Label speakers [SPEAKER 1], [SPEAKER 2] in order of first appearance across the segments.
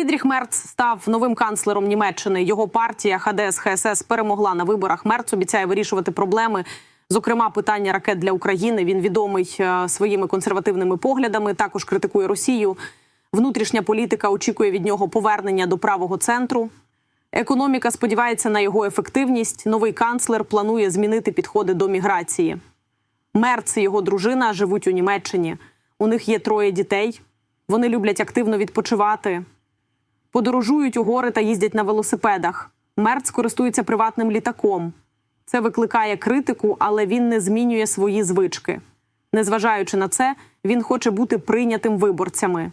[SPEAKER 1] Фрідріх Мерц став новим канцлером Німеччини. Його партія ХДС ХСС перемогла на виборах. Мерц обіцяє вирішувати проблеми. Зокрема, питання ракет для України. Він відомий е, своїми консервативними поглядами. Також критикує Росію. Внутрішня політика очікує від нього повернення до правого центру. Економіка сподівається на його ефективність. Новий канцлер планує змінити підходи до міграції. Мерц і його дружина живуть у Німеччині. У них є троє дітей. Вони люблять активно відпочивати, подорожують у гори та їздять на велосипедах. Мерц користується приватним літаком. Це викликає критику, але він не змінює свої звички. Незважаючи на це, він хоче бути прийнятим виборцями.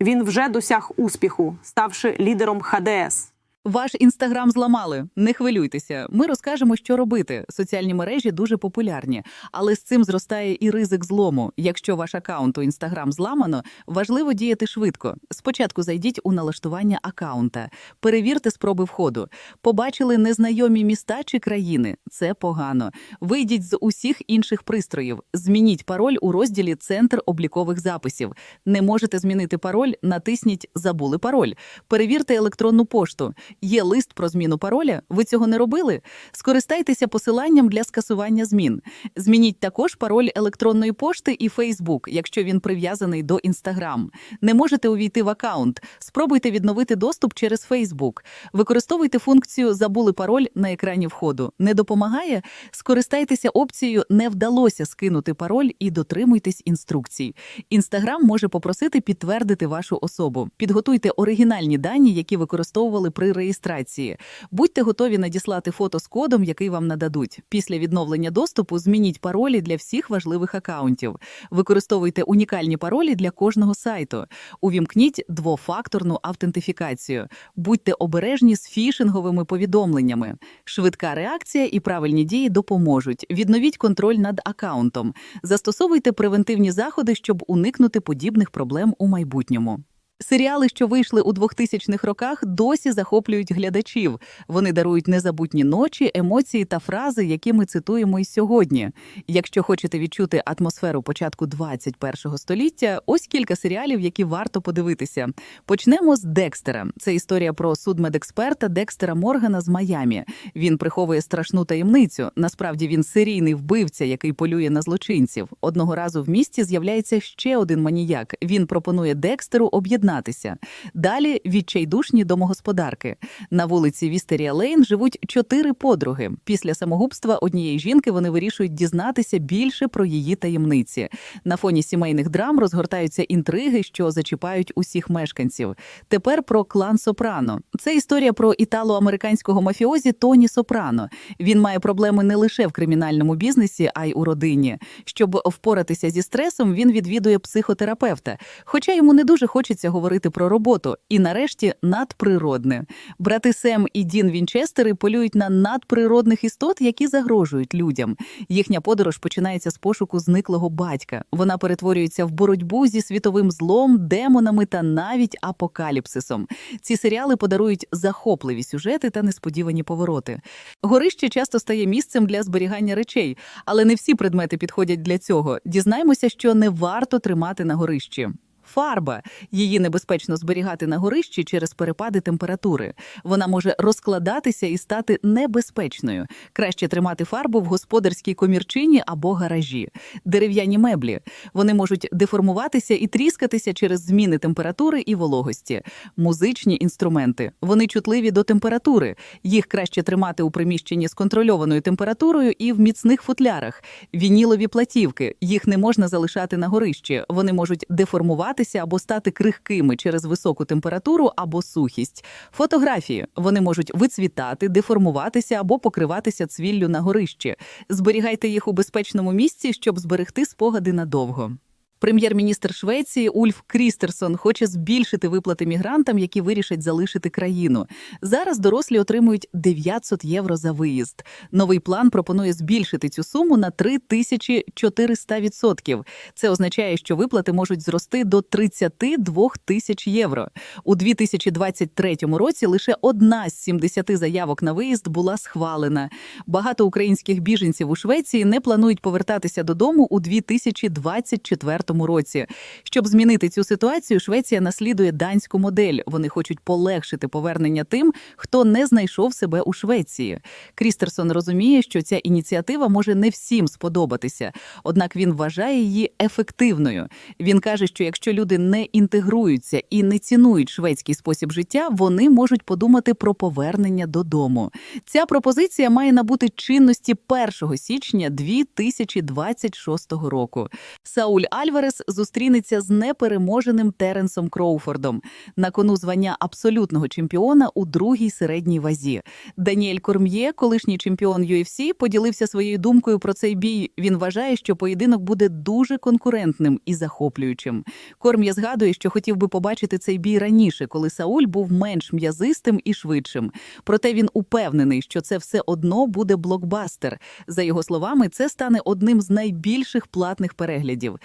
[SPEAKER 1] Він вже досяг успіху, ставши лідером ХДС.
[SPEAKER 2] Ваш інстаграм зламали. Не хвилюйтеся. Ми розкажемо, що робити. Соціальні мережі дуже популярні, але з цим зростає і ризик злому. Якщо ваш акаунт у інстаграм зламано, важливо діяти швидко. Спочатку зайдіть у налаштування акаунта, перевірте спроби входу. Побачили незнайомі міста чи країни. Це погано. Вийдіть з усіх інших пристроїв. Змініть пароль у розділі Центр облікових записів. Не можете змінити пароль, натисніть Забули пароль. Перевірте електронну пошту. Є лист про зміну пароля. Ви цього не робили? Скористайтеся посиланням для скасування змін. Змініть також пароль електронної пошти і Facebook, якщо він прив'язаний до Instagram. Не можете увійти в аккаунт. Спробуйте відновити доступ через Facebook. Використовуйте функцію Забули пароль на екрані входу. Не допомагає? Скористайтеся опцією Не вдалося скинути пароль і дотримуйтесь інструкцій. Інстаграм може попросити підтвердити вашу особу. Підготуйте оригінальні дані, які використовували при реєстрації. Будьте готові надіслати фото з кодом, який вам нададуть. Після відновлення доступу змініть паролі для всіх важливих акаунтів. Використовуйте унікальні паролі для кожного сайту. Увімкніть двофакторну автентифікацію. Будьте обережні з фішинговими повідомленнями. Швидка реакція і правильні дії допоможуть. Відновіть контроль над акаунтом. Застосовуйте превентивні заходи, щоб уникнути подібних проблем у майбутньому. Серіали, що вийшли у 2000-х роках, досі захоплюють глядачів. Вони дарують незабутні ночі, емоції та фрази, які ми цитуємо і сьогодні. Якщо хочете відчути атмосферу початку 21-го століття, ось кілька серіалів, які варто подивитися. Почнемо з Декстера. Це історія про судмедексперта Декстера Моргана з Майамі. Він приховує страшну таємницю. Насправді він серійний вбивця, який полює на злочинців. Одного разу в місті з'являється ще один маніяк. Він пропонує Декстеру об'єднатися. Далі відчайдушні домогосподарки. На вулиці Вістерія Лейн живуть чотири подруги. Після самогубства однієї жінки вони вирішують дізнатися більше про її таємниці. На фоні сімейних драм розгортаються інтриги, що зачіпають усіх мешканців. Тепер про клан Сопрано. Це історія про італо-американського мафіозі Тоні Сопрано. Він має проблеми не лише в кримінальному бізнесі, а й у родині. Щоб впоратися зі стресом, він відвідує психотерапевта. Хоча йому не дуже хочеться говорити про роботу. І нарешті надприродне. Брати Сем і Дін Вінчестери полюють на надприродних істот, які загрожують людям. Їхня подорож починається з пошуку зниклого батька. Вона перетворюється в боротьбу зі світовим злом, демонами та навіть апокаліпсисом. Ці серіали подарують захопливі сюжети та несподівані повороти. Горище часто стає місцем для зберігання речей, але не всі предмети підходять для цього. Дізнаймося, що не варто тримати на горищі. Фарба її небезпечно зберігати на горищі через перепади температури. Вона може розкладатися і стати небезпечною. Краще тримати фарбу в господарській комірчині або гаражі. Дерев'яні меблі вони можуть деформуватися і тріскатися через зміни температури і вологості. Музичні інструменти вони чутливі до температури. Їх краще тримати у приміщенні з контрольованою температурою і в міцних футлярах. Вінілові платівки їх не можна залишати на горищі. Вони можуть деформувати або стати крихкими через високу температуру або сухість. Фотографії вони можуть вицвітати, деформуватися або покриватися цвіллю на горищі. Зберігайте їх у безпечному місці, щоб зберегти спогади надовго. Прем'єр-міністр Швеції Ульф Крістерсон хоче збільшити виплати мігрантам, які вирішать залишити країну. Зараз дорослі отримують 900 євро за виїзд. Новий план пропонує збільшити цю суму на 3400 відсотків. Це означає, що виплати можуть зрости до 32 тисяч євро. У 2023 році лише одна з 70 заявок на виїзд була схвалена. Багато українських біженців у Швеції не планують повертатися додому у 2024 2024 році. Щоб змінити цю ситуацію, Швеція наслідує данську модель. Вони хочуть полегшити повернення тим, хто не знайшов себе у Швеції. Крістерсон розуміє, що ця ініціатива може не всім сподобатися, однак він вважає її ефективною. Він каже, що якщо люди не інтегруються і не цінують шведський спосіб життя, вони можуть подумати про повернення додому. Ця пропозиція має набути чинності 1 січня 2026 року. Сауль Альварес зустрінеться з непереможеним Теренсом Кроуфордом на кону звання абсолютного чемпіона у другій середній вазі. Даніель Корм'є, колишній чемпіон UFC, поділився своєю думкою про цей бій. Він вважає, що поєдинок буде дуже конкурентним і захоплюючим. Корм'є згадує, що хотів би побачити цей бій раніше, коли Сауль був менш м'язистим і швидшим. Проте він упевнений, що це все одно буде блокбастер. За його словами, це стане одним з найбільших платних переглядів.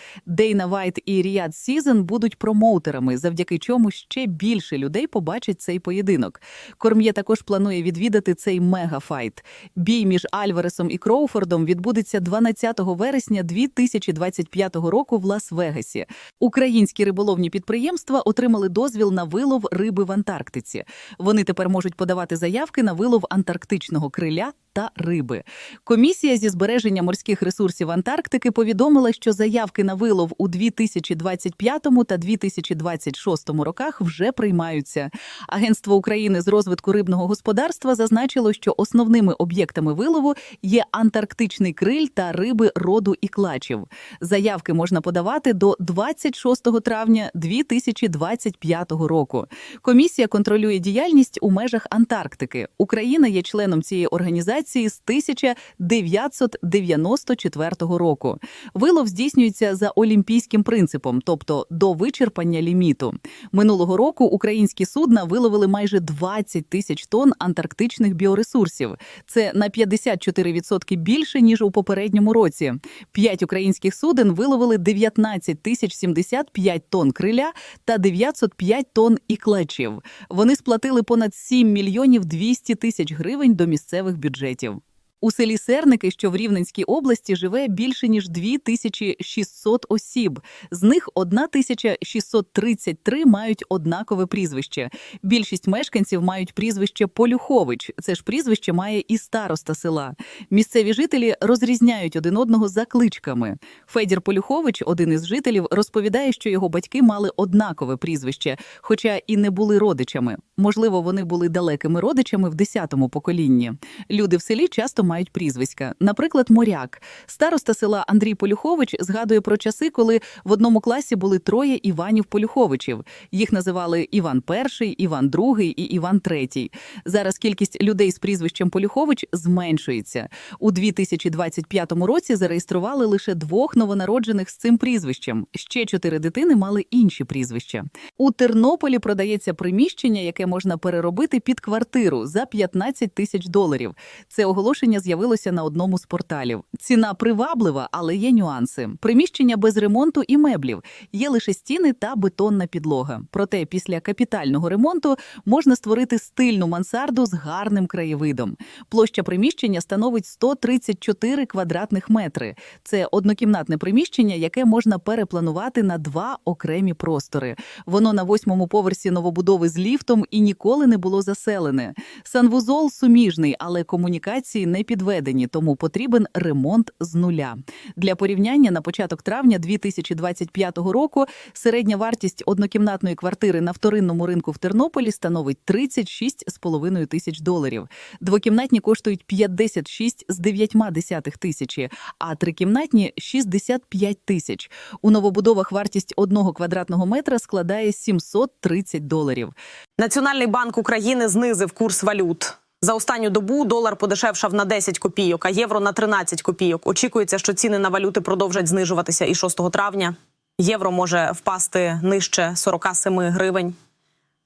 [SPEAKER 2] Дейна Вайт і Ріад Сізен будуть промоутерами, завдяки чому ще більше людей побачать цей поєдинок. Корм'є також планує відвідати цей мегафайт. Бій між Альваресом і Кроуфордом відбудеться 12 вересня 2025 року в Лас-Вегасі. Українські риболовні підприємства отримали дозвіл на вилов риби в Антарктиці. Вони тепер можуть подавати заявки на вилов антарктичного криля та риби. Комісія зі збереження морських ресурсів Антарктики повідомила, що заявки на вилов у 2025 та 2026 роках вже приймаються. Агентство України з розвитку рибного господарства зазначило, що основними об'єктами вилову є антарктичний криль та риби роду іклачів. Заявки можна подавати до 26 травня 2025 року. Комісія контролює діяльність у межах Антарктики. Україна є членом цієї організації з 1994 року. Вилов здійснюється за олімпійським принципом, тобто до вичерпання ліміту. Минулого року українські судна виловили майже 20 тисяч тонн антарктичних біоресурсів. Це на 54% більше ніж у попередньому році. П'ять українських суден виловили 19 тисяч 75 тонн криля та 905 тонн іклачів. Вони сплатили понад 7 мільйонів 200 тисяч гривень до місцевих бюджетів. У селі Серники, що в Рівненській області, живе більше ніж 2600 осіб. З них 1633 мають однакове прізвище. Більшість мешканців мають прізвище Полюхович. Це ж прізвище має і староста села. Місцеві жителі розрізняють один одного за кличками. Федір Полюхович, один із жителів, розповідає, що його батьки мали однакове прізвище, хоча і не були родичами. Можливо, вони були далекими родичами в 10-му поколінні. Люди в селі часто мають прізвиська. Наприклад, моряк. Староста села Андрій Полюхович згадує про часи, коли в одному класі були троє Іванів Полюховичів. Їх називали Іван І, Іван II і Іван III. Зараз кількість людей з прізвищем Полюхович зменшується. У 2025 році зареєстрували лише двох новонароджених з цим прізвищем. Ще чотири дитини мали інші прізвища. У Тернополі продається приміщення, яке можна переробити під квартиру за 15 тисяч доларів. Це оголошення з'явилося на одному з порталів. Ціна приваблива, але є нюанси. Приміщення без ремонту і меблів. Є лише стіни та бетонна підлога. Проте після капітального ремонту можна створити стильну мансарду з гарним краєвидом. Площа приміщення становить 134 квадратних метри. Це однокімнатне приміщення, яке можна перепланувати на два окремі простори. Воно на восьмому поверсі новобудови з ліфтом і ніколи не було заселене. Санвузол суміжний, але комунікації не підведені, тому потрібен ремонт з нуля. Для порівняння на початок травня 2025 року середня вартість однокімнатної квартири на вторинному ринку в Тернополі становить 36,5 тисяч доларів. Двокімнатні коштують 56 з 9 десятих тисячі, а трикімнатні 65 тисяч. У новобудовах вартість одного квадратного метра складає 730 доларів.
[SPEAKER 1] Національний банк України знизив курс валют. За останню добу долар подешевшав на 10 копійок, а євро на 13 копійок. Очікується, що ціни на валюти продовжать знижуватися і 6 травня. Євро може впасти нижче 47 гривень.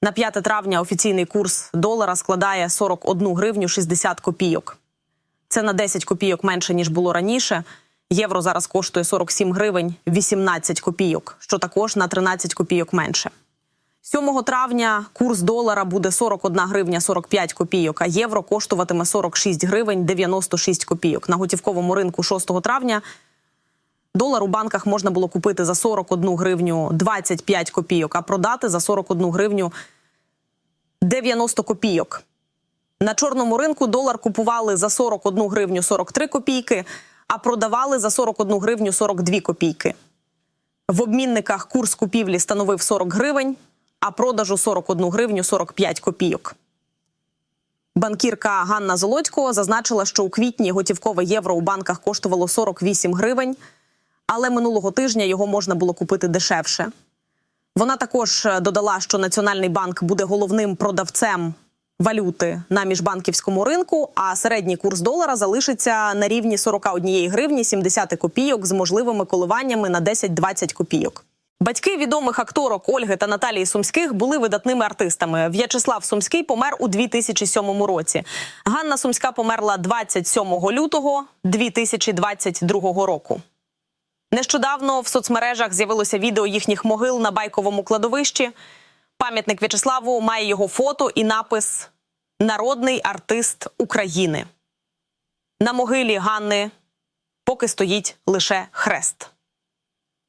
[SPEAKER 1] На 5 травня офіційний курс долара складає 41 гривню 60 копійок. Це на 10 копійок менше ніж було раніше. Євро зараз коштує 47 гривень 18 копійок, що також на 13 копійок менше. 7 травня курс долара буде 41 гривня 45 копійок, а євро коштуватиме 46 гривень 96 копійок. На готівковому ринку 6 травня Долар у банках можна було купити за 41 гривню 25 копійок, а продати за 41 гривню 90 копійок. На чорному ринку долар купували за 41 гривню 43 копійки, а продавали за 41 гривню 42 копійки. В обмінниках курс купівлі становив 40 гривень, а продажу 41 гривню 45 копійок. Банкірка Ганна Золодько зазначила, що у квітні готівкове євро у банках коштувало 48 гривень, але минулого тижня його можна було купити дешевше. Вона також е, додала, що Національний банк буде головним продавцем валюти на міжбанківському ринку, а середній курс долара залишиться на рівні 41 гривні 70 копійок з можливими коливаннями на 10-20 копійок. Батьки відомих акторок Ольги та Наталії Сумських були видатними артистами. В'ячеслав Сумський помер у 2007 році. Ганна Сумська померла 27 лютого 2022 року. Нещодавно в соцмережах з'явилося відео їхніх могил на байковому кладовищі. Пам'ятник В'ячеславу має його фото і напис Народний артист України. На могилі Ганни поки стоїть лише хрест.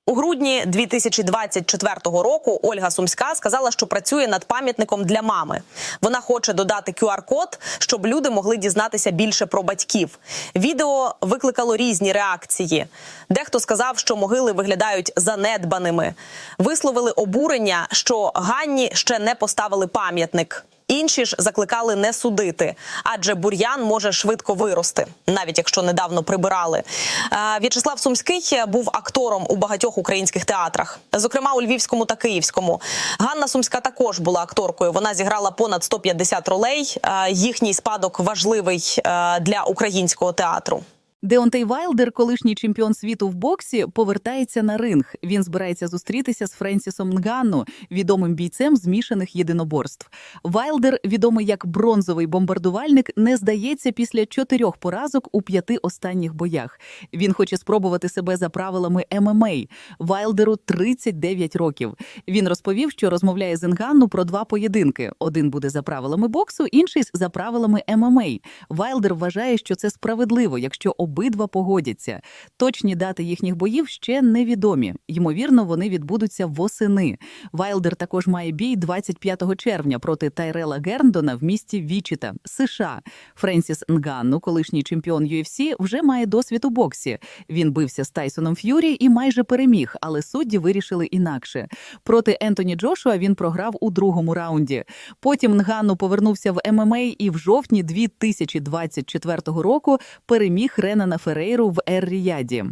[SPEAKER 1] У грудні 2024 року Ольга Сумська сказала, що працює над пам'ятником для мами. Вона хоче додати QR-код, щоб люди могли дізнатися більше про батьків. Відео викликало різні реакції. Дехто сказав, що могили виглядають занедбаними. Висловили обурення, що Ганні ще не поставили пам'ятник. Інші ж закликали не судити, адже бур'ян може швидко вирости, навіть якщо недавно прибирали. Е, В'ячеслав Сумський був актором у багатьох українських театрах, зокрема у Львівському та Київському. Ганна Сумська також була акторкою. Вона зіграла понад 150 ролей. Е, Їхній спадок важливий е, для українського театру.
[SPEAKER 2] Деонтей Вайлдер, колишній чемпіон світу в боксі, повертається на ринг. Він збирається зустрітися з Френсісом Нганну, відомим бійцем змішаних єдиноборств. Вайлдер, відомий як бронзовий бомбардувальник, не здається після чотирьох поразок у п'яти останніх боях. Він хоче спробувати себе за правилами ММА. Вайлдеру 39 років. Він розповів, що розмовляє з Нганну про два поєдинки: один буде за правилами боксу, інший за правилами ММА. Вайлдер вважає, що це справедливо, якщо обидва погодяться. Точні дати їхніх боїв ще невідомі. Ймовірно, вони відбудуться восени. Вайлдер також має бій 25 червня проти Тайрела Герндона в місті Вічіта, США. Френсіс Нганну, колишній чемпіон UFC, вже має досвід у боксі. Він бився з Тайсоном Ф'юрі і майже переміг, але судді вирішили інакше. Проти Ентоні Джошуа він програв у другому раунді. Потім Нганну повернувся в ММА і в жовтні 2024 року переміг Ренана Ферейру в Ер-Ріяді.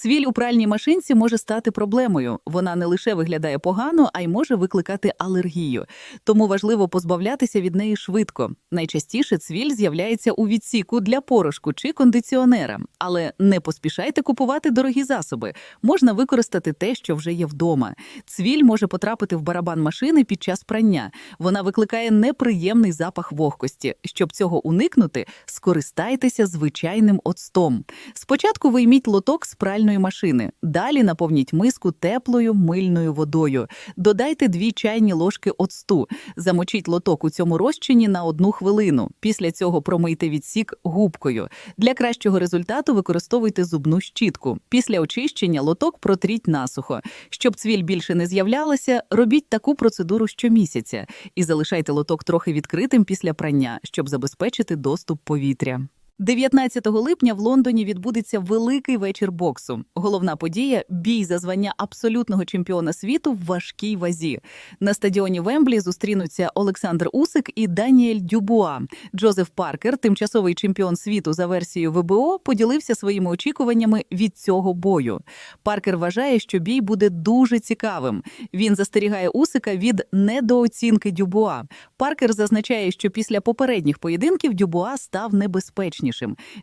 [SPEAKER 2] Цвіль у пральній машинці може стати проблемою. Вона не лише виглядає погано, а й може викликати алергію. Тому важливо позбавлятися від неї швидко. Найчастіше цвіль з'являється у відсіку для порошку чи кондиціонера. Але не поспішайте купувати дорогі засоби. Можна використати те, що вже є вдома. Цвіль може потрапити в барабан машини під час прання. Вона викликає неприємний запах вогкості. Щоб цього уникнути, скористайтеся звичайним оцтом. Спочатку вийміть лоток з пральної машини. Далі наповніть миску теплою мильною водою. Додайте дві чайні ложки оцту. Замочіть лоток у цьому розчині на одну хвилину. Після цього промийте відсік губкою. Для кращого результату використовуйте зубну щітку. Після очищення лоток протріть насухо. Щоб цвіль більше не з'являлася, робіть таку процедуру щомісяця і залишайте лоток трохи відкритим після прання, щоб забезпечити доступ повітря. 19 липня в Лондоні відбудеться великий вечір боксу. Головна подія бій за звання абсолютного чемпіона світу в важкій вазі. На стадіоні Вемблі зустрінуться Олександр Усик і Даніель Дюбуа. Джозеф Паркер, тимчасовий чемпіон світу за версією ВБО, поділився своїми очікуваннями від цього бою. Паркер вважає, що бій буде дуже цікавим. Він застерігає Усика від недооцінки Дюбуа. Паркер зазначає, що після попередніх поєдинків Дюбуа став небезпечнішим.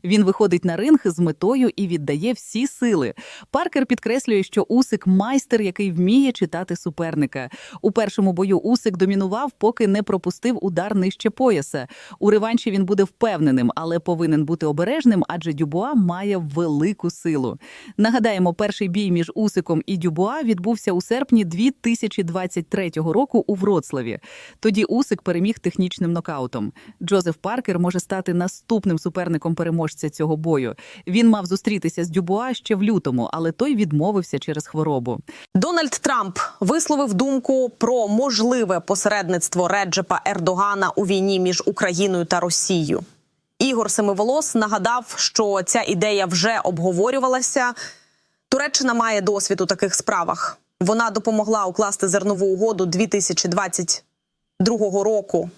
[SPEAKER 2] Він виходить на ринг з метою і віддає всі сили. Паркер підкреслює, що Усик майстер, який вміє читати суперника. У першому бою Усик домінував, поки не пропустив удар нижче пояса. У реванші він буде впевненим, але повинен бути обережним, адже Дюбуа має велику силу. Нагадаємо, перший бій між Усиком і Дюбуа відбувся у серпні 2023 року у Вроцлаві. Тоді Усик переміг технічним нокаутом. Джозеф Паркер може стати наступним суперником переможця цього бою. Він мав зустрітися з Дюбуа ще в лютому, але той відмовився через хворобу.
[SPEAKER 1] Дональд Трамп висловив думку про можливе посередництво Реджепа Ердогана у війні між Україною та Росією. Ігор Семиволос нагадав, що ця ідея вже обговорювалася. Туреччина має досвід у таких справах. Вона допомогла укласти зернову угоду 2022 року.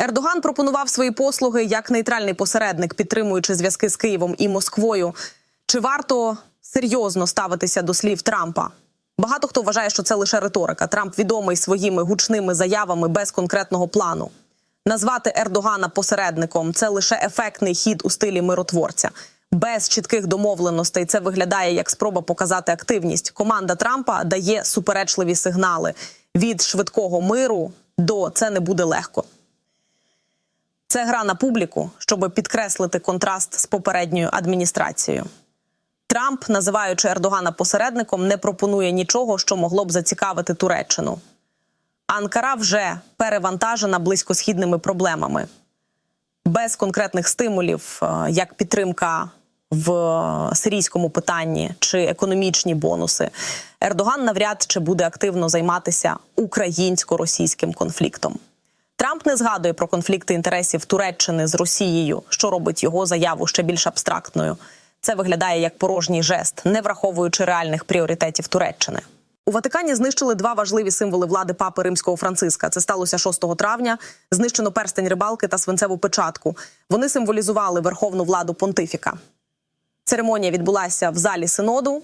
[SPEAKER 1] Ердоган пропонував свої послуги як нейтральний посередник, підтримуючи зв'язки з Києвом і Москвою. Чи варто серйозно ставитися до слів Трампа? Багато хто вважає, що це лише риторика. Трамп відомий своїми гучними заявами без конкретного плану. Назвати Ердогана посередником це лише ефектний хід у стилі миротворця. Без чітких домовленостей це виглядає як спроба показати активність. Команда Трампа дає суперечливі сигнали від швидкого миру до це не буде легко. Це гра на публіку, щоб підкреслити контраст з попередньою адміністрацією. Трамп, називаючи Ердогана посередником, не пропонує нічого, що могло б зацікавити Туреччину. Анкара вже перевантажена близькосхідними проблемами. Без конкретних стимулів, е, як підтримка в сирійському питанні чи економічні бонуси, Ердоган навряд чи буде активно займатися українсько-російським конфліктом. Трамп не згадує про конфлікти інтересів Туреччини з Росією, що робить його заяву ще більш абстрактною. Це виглядає як порожній жест, не враховуючи реальних пріоритетів Туреччини. У Ватикані знищили два важливі символи влади папи римського Франциска. Це сталося 6 травня. Знищено перстень рибалки та свинцеву печатку. Вони символізували верховну владу понтифіка. Церемонія відбулася в залі синоду.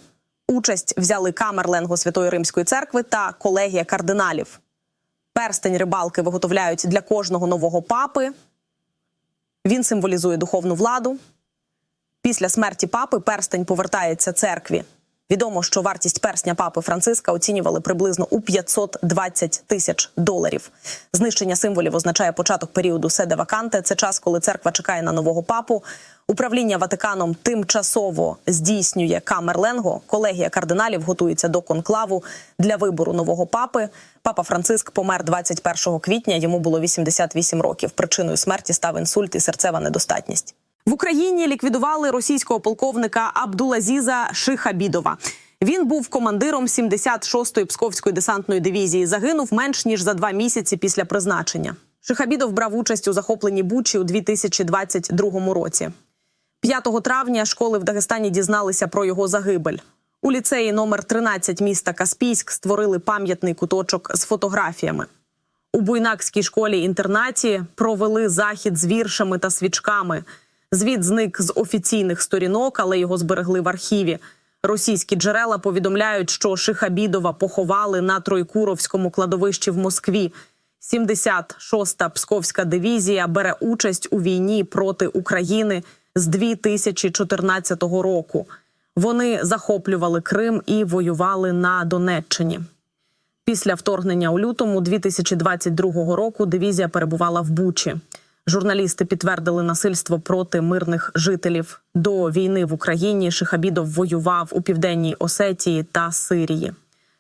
[SPEAKER 1] Участь взяли камерленго Святої Римської церкви та колегія кардиналів. Перстень рибалки виготовляють для кожного нового папи. Він символізує духовну владу. Після смерті папи перстень повертається церкві. Відомо, що вартість персня папи Франциска оцінювали приблизно у 520 тисяч доларів. Знищення символів означає початок періоду седе ваканте. Це час, коли церква чекає на нового папу. Управління Ватиканом тимчасово здійснює камерленго. Колегія кардиналів готується до конклаву для вибору нового папи. Папа Франциск помер 21 квітня. Йому було 88 років. Причиною смерті став інсульт і серцева недостатність. В Україні ліквідували російського полковника Абдулазіза Шихабідова. Він був командиром 76-ї псковської десантної дивізії. Загинув менш ніж за два місяці після призначення. Шихабідов брав участь у захопленні Бучі у 2022 році. 5 травня школи в Дагестані дізналися про його загибель. У ліцеї номер 13 міста Каспійськ створили пам'ятний куточок з фотографіями. У Буйнакській школі-інтернаті провели захід з віршами та свічками. Звіт зник з офіційних сторінок, але його зберегли в архіві. Російські джерела повідомляють, що Шихабідова поховали на Тройкуровському кладовищі в Москві. 76-та Псковська дивізія бере участь у війні проти України з 2014 року. Вони захоплювали Крим і воювали на Донеччині. Після вторгнення у лютому 2022 року дивізія перебувала в Бучі. Журналісти підтвердили насильство проти мирних жителів. До війни в Україні Шихабідов воював у південній Осетії та Сирії.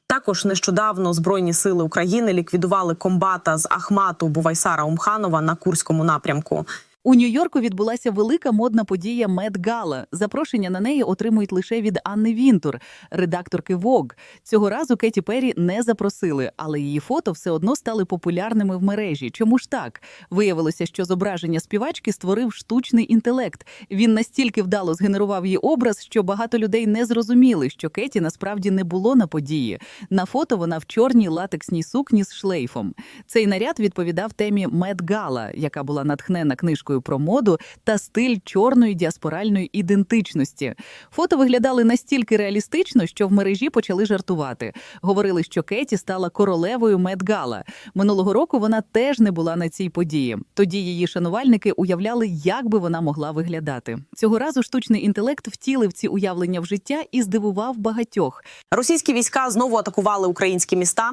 [SPEAKER 1] Також нещодавно Збройні сили України ліквідували комбата з Ахмату Бувайсара Умханова на Курському напрямку.
[SPEAKER 2] У Нью-Йорку відбулася велика модна подія Мед Гала. Запрошення на неї отримують лише від Анни Вінтур, редакторки Vogue. Цього разу Кеті Перрі не запросили, але її фото все одно стали популярними в мережі. Чому ж так? Виявилося, що зображення співачки створив штучний інтелект. Він настільки вдало згенерував її образ, що багато людей не зрозуміли, що Кеті насправді не було на події. На фото вона в чорній латексній сукні з шлейфом. Цей наряд відповідав темі Мед Гала, яка була натхнена книжкою про моду та стиль чорної діаспоральної ідентичності. Фото виглядали настільки реалістично, що в мережі почали жартувати. Говорили, що Кеті стала королевою Медгала. Минулого року вона теж не була на цій події. Тоді її шанувальники уявляли, як би вона могла виглядати. Цього разу штучний інтелект втілив ці уявлення в життя і здивував багатьох.
[SPEAKER 1] Російські війська знову атакували українські міста.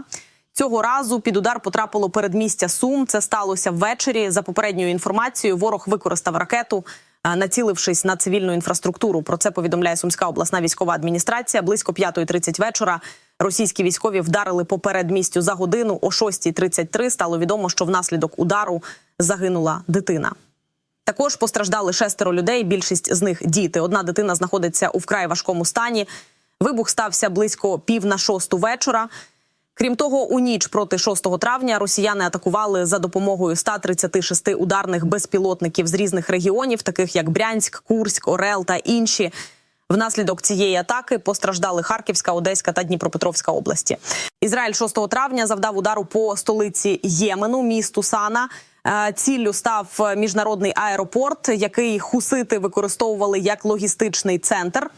[SPEAKER 1] Цього разу під удар потрапило передмістя Сум. Це сталося ввечері. За попередньою інформацією, ворог використав ракету, націлившись на цивільну інфраструктуру. Про це повідомляє Сумська обласна військова адміністрація. Близько 5.30 вечора Російські військові вдарили по передмістю за годину о 6.33. Стало відомо, що внаслідок удару загинула дитина. Також постраждали шестеро людей. Більшість з них діти. Одна дитина знаходиться у вкрай важкому стані. Вибух стався близько пів на шосту вечора. Крім того, у ніч проти 6 травня росіяни атакували за допомогою 136 ударних безпілотників з різних регіонів, таких як Брянськ, Курськ, Орел та інші. Внаслідок цієї атаки постраждали Харківська, Одеська та Дніпропетровська області. Ізраїль 6 травня завдав удару по столиці Ємену, місту Сана. Е, Ціллю став міжнародний аеропорт, який хусити використовували як логістичний центр.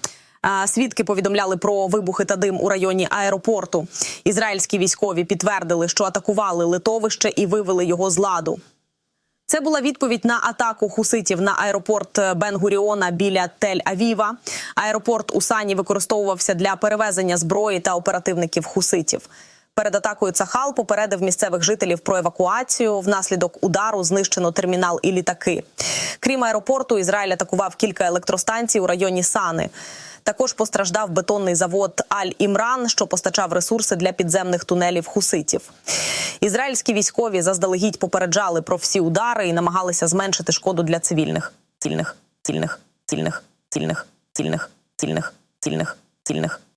[SPEAKER 1] Е, Свідки повідомляли про вибухи та дим у районі аеропорту. Ізраїльські військові підтвердили, що атакували литовище і вивели його з ладу. Це була відповідь на атаку хуситів на аеропорт Бен-Гуріона біля Тель-Авіва. Аеропорт у Сані використовувався для перевезення зброї та оперативників хуситів. Перед атакою Цахал попередив місцевих жителів про евакуацію. Внаслідок удару знищено термінал і літаки. Крім аеропорту, Ізраїль атакував кілька електростанцій у районі Сани. Також постраждав бетонний завод Аль-Імран, що постачав ресурси для підземних тунелів хуситів. Ізраїльські військові заздалегідь попереджали про всі удари і намагалися зменшити шкоду для цивільних. Цільних, цільних, цільних, цільних, цільних, цільних, цільних, цільних,